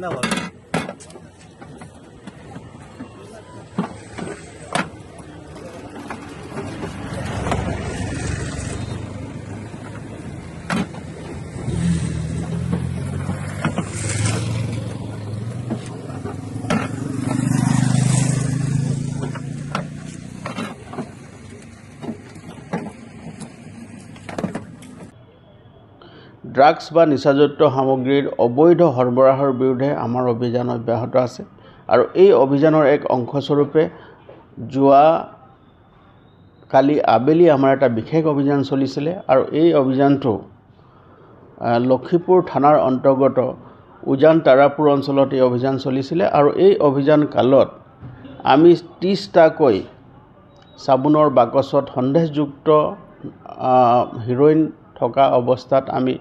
виноват. Drugs বা নিচাযুক্ত সামগ্ৰীৰ অবৈধ সৰবৰাহৰ বিৰুদ্ধে আমাৰ অভিযান অব্যাহত আছে আৰু এই অভিযানৰ এক অংশস্বৰূপে যোৱা কালি আবেলি আমাৰ এটা বিশেষ অভিযান চলিছিলে আৰু এই অভিযানটো লক্ষীপুৰ থানাৰ অন্তৰ্গত উজান তাৰাপুৰ অঞ্চলত এই অভিযান চলিছিলে আৰু এই অভিযান কালত আমি ত্ৰিছটাকৈ চাবোনৰ বাকচত সন্দেহযুক্ত হিৰ'ইন থকা অৱস্থাত আমি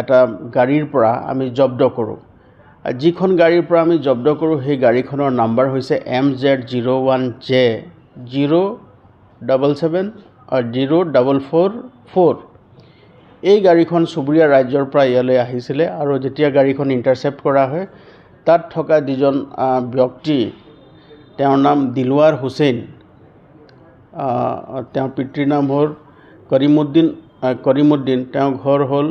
এটা গাড়ীৰ পৰা আমি জব্দ কৰোঁ। যিখন গাড়ীৰ পৰা আমি জব্দ কৰোঁ সেই গাড়ীখনৰ নাম্বাৰ হৈছে M Z zero' one J zero' double seven zero' double four four. এই গাড়ীখন চুবুৰীয়া ৰাজ্যৰ পৰা ইয়ালৈ আহিছিলে আৰু যেতিয়া গাড়ীখন ইণ্টাৰচেপ্ট কৰা হয় তাত থকা যিজন ব্যক্তি তেওঁৰ নাম দিলৱাৰ হুছেইন তেওঁৰ পিতৃৰ নাম হ'ল কৰিমুদ্দিন কৰিমুদ্দিন তেওঁৰ ঘৰ হ'ল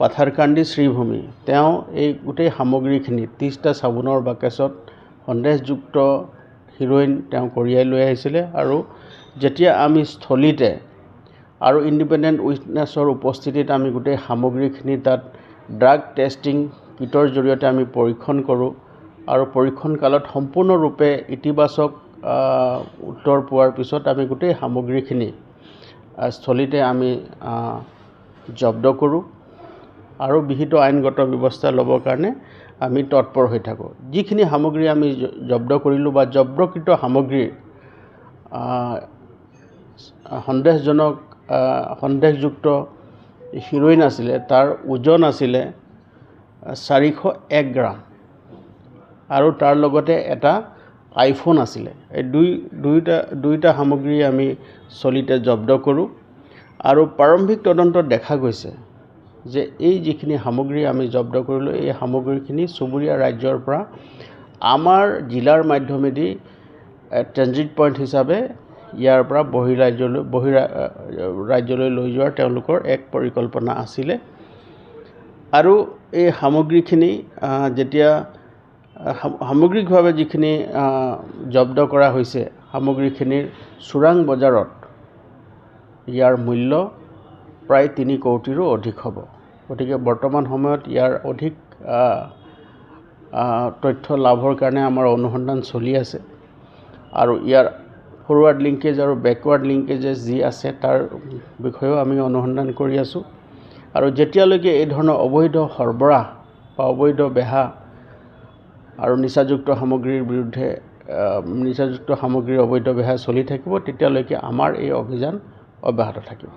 পাথাৰকান্দি শ্ৰীভূমি। তেওঁ এই গোটেই সামগ্ৰীখিনি ত্ৰিছটা চাবোনৰ বাকেচত সন্দেহযুক্ত হিৰ'ইন তেওঁ কঢ়িয়াই লৈ আহিছিলে আৰু যেতিয়া আমি স্থলীতে আৰু ইণ্ডিপেণ্ডেণ্ট উইটনেছৰ উপস্থিতিত আমি গোটেই সামগ্ৰীখিনি তাত ড্ৰাগ টেষ্টিং কিটৰ জৰিয়তে আমি পৰীক্ষণ কৰোঁ আৰু পৰীক্ষণ কালত সম্পূৰ্ণৰূপে ইতিবাচক উত্তৰ পোৱাৰ পিছত আমি গোটেই সামগ্ৰীখিনি স্থলীতে আমি জব্দ কৰোঁ আৰু বিহিত আইনগত ব্যৱস্থা ল'বৰ কাৰণে আমি তৎপৰ হৈ থাকোঁ। যিখিনি সামগ্ৰী আমি জব্দ কৰিলোঁ বা জব্দকৃত সামগ্ৰীৰ সন্দেহজনক সন্দেহযুক্ত হিৰ'ইন আছিলে তাৰ ওজন আছিলে চাৰিশ এক গ্ৰাম। আৰু তাৰ লগতে এটা আইফোন আছিলে। এই দুই দুয়োটা দুয়োটা সামগ্ৰী আমি চলিতে জব্দ কৰোঁ। আৰু প্ৰাৰম্ভিক তদন্তত দেখা গৈছে যে এই যিখিনি সামগ্ৰী আমি জব্দ কৰিলোঁ এই সামগ্ৰীখিনি চুবুৰীয়া ৰাজ্যৰ পৰা আমাৰ জিলাৰ মাধ্যমেদি ট্ৰেনজিট পইণ্ট হিচাপে ইয়াৰ পৰা বহি ৰাজ্যলৈ বহি ৰাজ্যলৈ লৈ যোৱাৰ তেওঁলোকৰ এক পৰিকল্পনা আছিলে। আৰু এই সামগ্ৰীখিনি যেতিয়া সামগ্ৰিকভাৱে যিখিনি জব্দ কৰা হৈছে সামগ্ৰীখিনিৰ চোৰাং বজাৰত ইয়াৰ মূল্য প্ৰায় তিনি কৌটিৰো অধিক হ'ব। গতিকে বৰ্তমান সময়ত ইয়াৰ অধিক তথ্য লাভৰ কাৰণে আমাৰ অনুসন্ধান চলি আছে। আৰু ইয়াৰ ফৰৱাৰ্ড লিংকেজ আৰু বেকৱাৰ্ড লিংকেজেছ যি আছে তাৰ বিষয়েও আমি অনুসন্ধান কৰি আছোঁ। আৰু যেতিয়ালৈকে এই ধৰণৰ অবৈধ সৰবৰাহ বা অবৈধ বেহা আৰু নিচাযুক্ত সামগ্ৰীৰ বিৰুদ্ধে নিচাযুক্ত সামগ্ৰীৰ অবৈধ বেহা চলি থাকিব তেতিয়ালৈকে আমাৰ এই অভিযান অব্যাহত থাকিব।